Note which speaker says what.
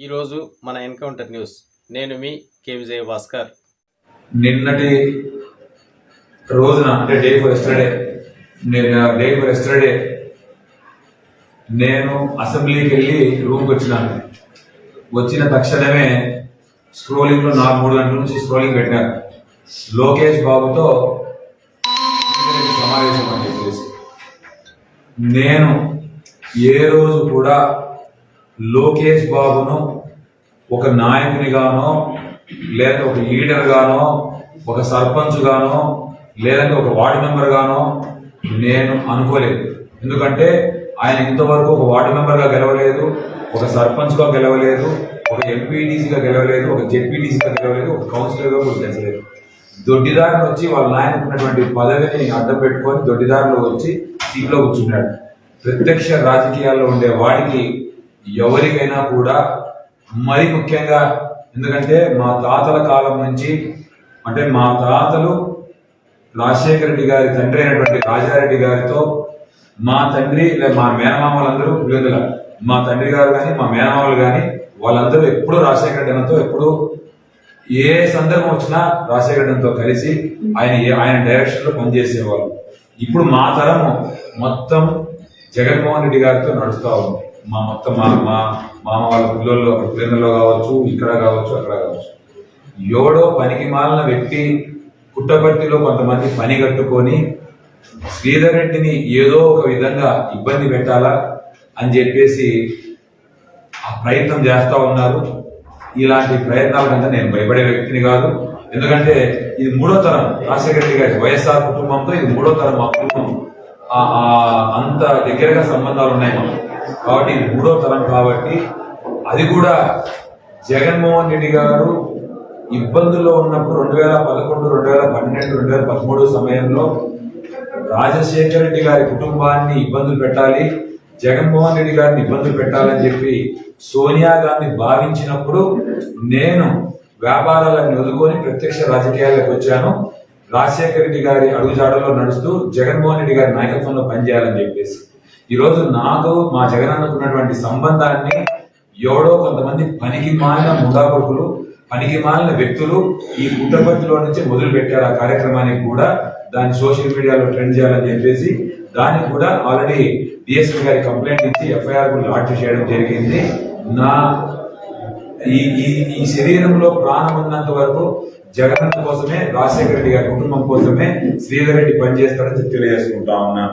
Speaker 1: ఈరోజు మన encounter news. నేను మీ కే విజయ భాస్కర్
Speaker 2: నిన్నటి రోజున అంటే డే ఫర్ ఎస్టర్డే నేను డే ఫర్ ఎస్టర్డే నేను అసెంబ్లీకి వెళ్ళి రూమ్కి వచ్చినాను వచ్చిన తక్షణమే స్క్రోలింగ్లో నాలుగు మూడు గంటల నుంచి స్క్రోలింగ్ పెట్టాను లోకేష్ బాబుతో సమావేశం అని చెప్పేసి. నేను ఏ రోజు కూడా లోకేష్ బాబును ఒక నాయకునిగానో లేదా ఒక లీడర్గానో ఒక సర్పంచ్గానో లేదంటే ఒక వార్డు మెంబర్గానో నేను అనుకోలేదు. ఎందుకంటే ఆయన ఇంతవరకు ఒక వార్డు మెంబర్గా గెలవలేదు ఒక సర్పంచ్గా గెలవలేదు ఒక ఎంపీటీసీగా గెలవలేదు ఒక జెడ్పీటీసీగా గెలవలేదు ఒక కౌన్సిలర్గా కూడా గెలవలేదు. దొడ్డిదారులు వచ్చి వాళ్ళ నాయన ఉన్నటువంటి పదవిని అడ్డం పెట్టుకొని దొడ్డిదారులు వచ్చి సీట్లో కూర్చున్నాడు. ప్రత్యక్ష రాజకీయాల్లో ఉండే వాడికి ఎవరికైనా కూడా మరి ముఖ్యంగా ఎందుకంటే మా తాతల కాలం నుంచి అంటే మా తాతలు రాజశేఖర రెడ్డి గారి తండ్రి అయినటువంటి రాజారెడ్డి గారితో మా తండ్రి లేదా మా మేనమామలందరూ విడుదల. మా తండ్రి గారు కానీ మా మేనమామలు కానీ వాళ్ళందరూ ఎప్పుడూ రాజశేఖర రెడ్డితో అన్నతో ఎప్పుడూ ఏ సందర్భం వచ్చినా రాజశేఖర రెడ్డితో కలిసి ఆయన ఏ- ఆయన డైరెక్షన్లో పనిచేసేవాళ్ళు. ఇప్పుడు మా తరము మొత్తం జగన్మోహన్ రెడ్డి గారితో నడుస్తూ ఉంది. మా మొత్తం మా మా మామ వాళ్ళ పిల్లల్లో పిల్లల్లో కావచ్చు ఇక్కడ కావచ్చు అక్కడ కావచ్చు. ఎవడో పనికి మాలిన వ్యక్తి పుట్టపర్తిలో కొంతమంది పని కట్టుకొని శ్రీధర్ రెడ్డిని ఏదో ఒక విధంగా ఇబ్బంది పెట్టాలా అని చెప్పేసి ఆ ప్రయత్నం చేస్తూ ఉన్నారు. ఇలాంటి ప్రయత్నాల కంటే నేను భయపడే వ్యక్తిని కాదు. ఎందుకంటే ఇది మూడో తరం. రాజశేఖర రెడ్డి గారి వైఎస్ఆర్ కుటుంబంతో ఇది మూడో తరం మా కుటుంబం. అంత దగ్గరగా సంబంధాలు ఉన్నాయి. మనం కాబట్టి ఇది మూడో తరం కాబట్టి అది కూడా జగన్మోహన్ రెడ్డి గారు ఇబ్బందుల్లో ఉన్నప్పుడు రెండు వేల పదకొండు రెండు వేల పన్నెండు రెండు వేల పదమూడు సమయంలో రాజశేఖర రెడ్డి గారి కుటుంబాన్ని ఇబ్బందులు పెట్టాలి జగన్మోహన్ రెడ్డి గారిని ఇబ్బందులు పెట్టాలని చెప్పి సోనియా గాంధీ భావించినప్పుడు నేను వ్యాపారాలను వదులుకొని ప్రత్యక్ష రాజకీయాలకు వచ్చాను. రాజశేఖర రెడ్డి గారి అడుగుజాడలో నడుస్తూ జగన్మోహన్ రెడ్డి గారి నాయకత్వంలో పనిచేయాలని చెప్పేసి ఈరోజు నాకు మా జగన్ ఉన్నటువంటి సంబంధాన్ని ఎవడో కొంతమంది పనికి మాలిన ముఠాకొడుకులు పనికి మాలిన వ్యక్తులు ఈ పుట్టపర్తిలో నుంచి మొదలు పెట్టారు ఆ కార్యక్రమానికి కూడా దాన్ని సోషల్ మీడియాలో ట్రెండ్ చేయాలని చెప్పేసి దానికి కూడా ఆల్రెడీ డిఎస్పీ గారి కంప్లైంట్ ఇచ్చి ఎఫ్ఐఆర్ కూడా లాంచ్ చేయడం జరిగింది. నా ఈ ఈ ఈ శరీరంలో ప్రాణం ఉన్నంత వరకు జగన్ కోసమే రాజశేఖర రెడ్డి గారి కుటుంబం కోసమే శ్రీధర్ రెడ్డి పనిచేస్తారని తెలియజేసుకుంటా ఉన్నా